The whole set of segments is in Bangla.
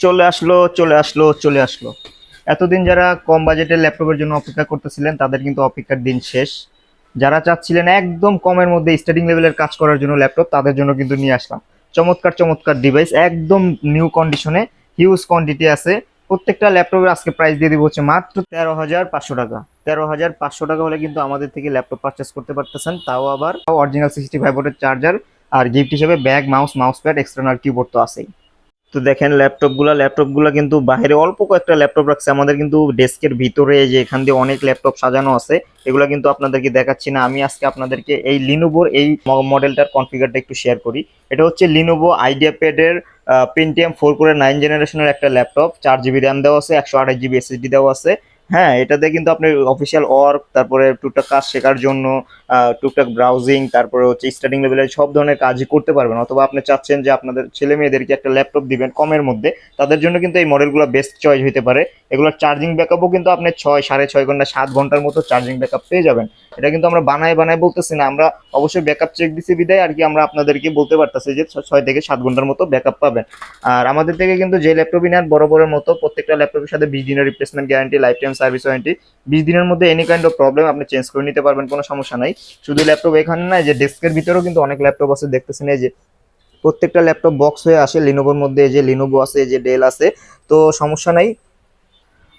চলে আসলো চলে আসলো চলে আসলো। এতদিন যারা কম বাজেটের ল্যাপটপের জন্য অপেক্ষা করতেছিলেন, তাদের কিন্তু অপেক্ষার দিন শেষ। যারা চাচ্ছিলেন একদম কমের মধ্যে স্টার্টিং লেভেলের কাজ করার জন্য ল্যাপটপ তাদের জন্য কিন্তু নিয়ে আসলাম। চমৎকার চমৎকার ডিভাইস একদম নিউ কন্ডিশনে হিউজ কোয়ান্টিটি আছে। প্রত্যেকটা ল্যাপটপের আজকে প্রাইস দিয়ে দিব হচ্ছে মাত্র তেরো হাজার পাঁচশো টাকা। তেরো হাজার পাঁচশো টাকা হলে কিন্তু আমাদের থেকে ল্যাপটপ পারচেস করতে পারতেছেন। তাও আবার অরিজিনাল সিক্সটি ফাইভ চার্জার আর গিফট হিসেবে bag mouse mouse pad external keyboard তো আছেই। তো দেখেন ল্যাপটপগুলো ল্যাপটপগুলো কিন্তু বাইরে অল্প কয়েকটা ল্যাপটপ রাখছে। আমাদের কিন্তু ডেস্কের ভিতরে যে এখান দিয়ে অনেক ল্যাপটপ সাজানো আছে, এগুলো কিন্তু আপনাদেরকে দেখাচ্ছি না। আমি আজকে আপনাদেরকে এই লিনোভোর এই মডেলটার কনফিগারটা একটু শেয়ার করি। এটা হচ্ছে লিনোভো আইডিয়া প্যাডের পেন্টিএম ফোর করে নাইন জেনারেশনের একটা ল্যাপটপ। চার জিবি র্যাম দেওয়া আছে, একশো আঠাশ জিবি এসএসডি দেওয়া আছে। হ্যাঁ এটাতে কিন্তু আপনি অফিসিয়াল ওয়ার্ক তারপরে টুকটাক কাজ শেখার জন্য টুকটাক ব্রাউজিং তারপরে হচ্ছে স্টার্টিং লেভেলের সব ধরনের কাজই করতে পারবেন। অথবা আপনি চাচ্ছেন যে আপনাদের ছেলে মেয়েদেরকে একটা ল্যাপটপ দিবেন কমের মধ্যে, তাদের জন্য কিন্তু এই মডেলগুলো বেস্ট চয়েস হতে পারে। এগুলোর চার্জিং ব্যাকআপও কিন্তু আপনি ছয়, সাড়ে ছয় ঘণ্টা, সাত ঘণ্টার মতো চার্জিং ব্যাকআপ পেয়ে যাবেন। এটা কিন্তু আমরা বানায় বানায় বলতেছি না। আমরা অবশ্যই ব্যাকআপ চেক দিছি বিদায়, আর কি আমরা আপনাদেরকে বলতে পারতেছি যে ছয় থেকে সাত ঘণ্টার মতো ব্যাকআপ পাবেন। আর আমাদের থেকে কিন্তু যে ল্যাপটপই নেন, বড় বড় মতো প্রত্যেকটা ল্যাপটপের সাথে বিশ দিনের replacement guarantee life time service warranty বিশ দিনের মধ্যে এনি কাইন্ড অফ প্রবলেম আপনি চেঞ্জ করে নিতে পারবেন, কোনো সমস্যা নাই। শুধু ল্যাপটপ এখানে না যে ডেস্কের ভিতরেও কিন্তু অনেক ল্যাপটপ আছে, দেখতেছেন এই যে প্রত্যেকটা ল্যাপটপ বক্স হয়ে আসে লিনোভোর মধ্যে যে লিনোভো আছে যে ডেল আছে। তো সমস্যা নাই।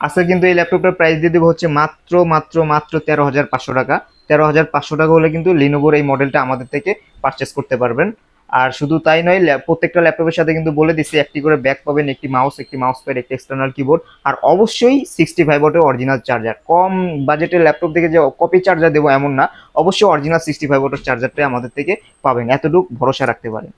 আজকে কিন্তু এই ল্যাপটপটার প্রাইস দিয়ে দেবো হচ্ছে মাত্র মাত্র মাত্র তেরো হাজার পাঁচশো টাকা। তেরো হাজার পাঁচশো টাকা হলে কিন্তু লিনোভোর এই মডেলটা আমাদের থেকে পারচেস করতে পারবেন। আর শুধু তাই নয় প্রত্যেকটা ল্যাপটপের সাথে কিন্তু বলে দিচ্ছি একটি করে ব্যাক পাবেন, একটি মাউস একটি মাউস প্যাড একটি এক্সটার্নাল কিবোর্ড আর অবশ্যই সিক্সটি ফাইভ ওয়াটের অরিজিনাল চার্জার কম বাজেটের ল্যাপটপ থেকে যে কপি চার্জার দেবো এমন না, অবশ্যই অরিজিনাল সিক্সটি ফাইভ ওয়াটের চার্জারটাই আমাদের থেকে পাবেন। এতটুকু ভরসা রাখতে পারেন।